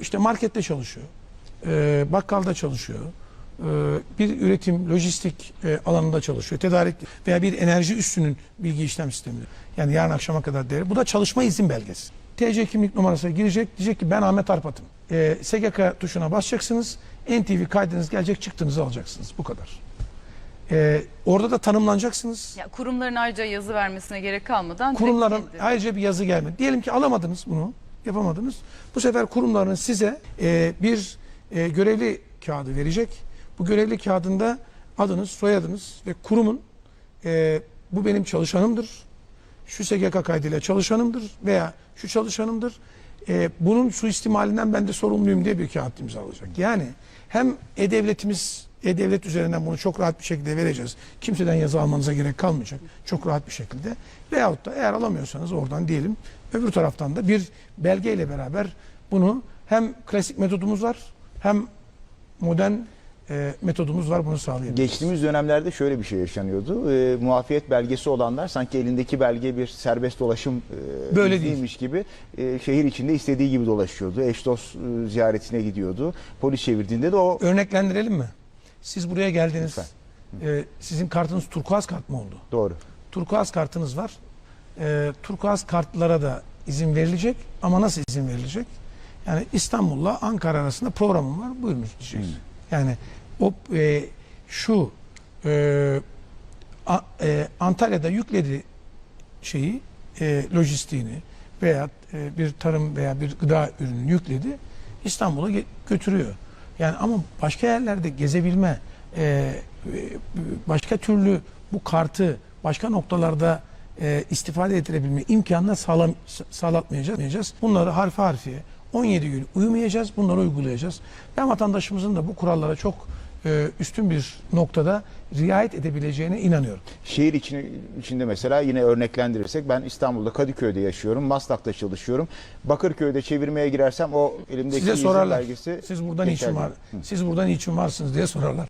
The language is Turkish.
İşte markette çalışıyor, e, bakkalda çalışıyor, e, bir üretim, lojistik e, alanında çalışıyor, tedarik veya bir enerji üstünün bilgi işlem sisteminde. Yani yarın akşama kadar değeri. Bu da çalışma izin belgesi. TC kimlik numarasına girecek, diyecek ki ben Ahmet Arpat'ım. E, SGK tuşuna basacaksınız, NTV kaydınız gelecek, çıktığınızı alacaksınız. Bu kadar. E, orada da tanımlanacaksınız. Ya kurumların ayrıca yazı vermesine gerek kalmadan Kurumların ayrıca bir yazı gelmedi. Diyelim ki alamadınız bunu, yapamadınız. Bu sefer kurumların size e, bir e, görevli kağıdı verecek. Bu görevli kağıdında adınız, soyadınız ve kurumun e, bu benim çalışanımdır. Şu SGK kaydıyla çalışanımdır veya şu çalışanımdır. E, bunun suistimalinden ben de sorumluyum diye bir kağıt imzalayacak. Yani hem e-devletimiz e-devlet üzerinden bunu çok rahat bir şekilde vereceğiz. Kimseden yazı almanıza gerek kalmayacak. Çok rahat bir şekilde. Veyahut da eğer alamıyorsanız oradan diyelim öbür taraftan da bir belgeyle beraber bunu hem klasik metodumuz var hem modern e, metodumuz var bunu sağlayabiliriz. Geçtiğimiz dönemlerde şöyle bir şey yaşanıyordu. E, muafiyet belgesi olanlar sanki elindeki belge bir serbest dolaşım e, Böyle izniymiş gibi e, şehir içinde istediği gibi dolaşıyordu. Eş dost e, ziyaretine gidiyordu. Polis çevirdiğinde de o Örneklendirelim mi? Siz buraya geldiniz. E, sizin kartınız turkuaz kart mı oldu? doğru. turkuaz kartınız var. Ee, turkuaz kartlara da izin verilecek ama nasıl izin verilecek? Yani İstanbul'la Ankara arasında programım var. Buyurunuz diyeceğiz. Yani o e, şu e, A- e, Antalya'da yükledi şeyi e, lojistiğini veya e, bir tarım veya bir gıda ürünü yükledi İstanbul'a götürüyor. Yani ama başka yerlerde gezebilme e, başka türlü bu kartı başka noktalarda e, istifade edilebilme imkanına sağlam, sağlatmayacağız. Bunları harfi harfiye 17 gün uyumayacağız. Bunları uygulayacağız. Ben vatandaşımızın da bu kurallara çok e, üstün bir noktada riayet edebileceğine inanıyorum. Şehir içine, içinde mesela yine örneklendirirsek ben İstanbul'da Kadıköy'de yaşıyorum. Maslak'ta çalışıyorum. Bakırköy'de çevirmeye girersem o elimdeki Size izin sorarlar. belgesi Siz burada geçerli. niçin var? Siz burada niçin varsınız diye sorarlar.